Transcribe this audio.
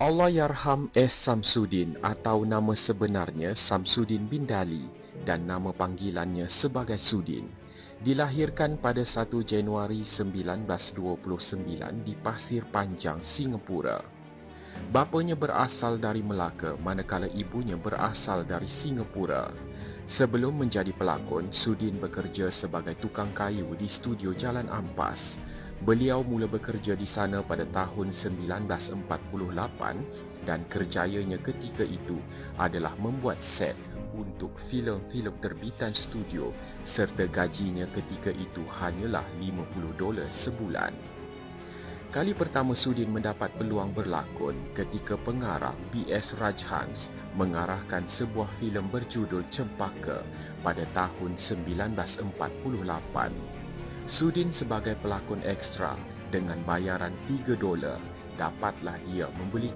Allahyarham S. Samsudin atau nama sebenarnya Samsudin bin Dali dan nama panggilannya sebagai Sudin dilahirkan pada 1 Januari 1929 di Pasir Panjang, Singapura. Bapanya berasal dari Melaka manakala ibunya berasal dari Singapura. Sebelum menjadi pelakon, Sudin bekerja sebagai tukang kayu di studio Jalan Ampas. Beliau mula bekerja di sana pada tahun 1948 dan kerjayanya ketika itu adalah membuat set untuk filem-filem terbitan studio serta gajinya ketika itu hanyalah 50 dolar sebulan. Kali pertama Sudin mendapat peluang berlakon ketika pengarah B.S. Rajhans mengarahkan sebuah filem berjudul Cempaka pada tahun 1948. Sudin sebagai pelakon ekstra dengan bayaran 3 dolar dapatlah dia membeli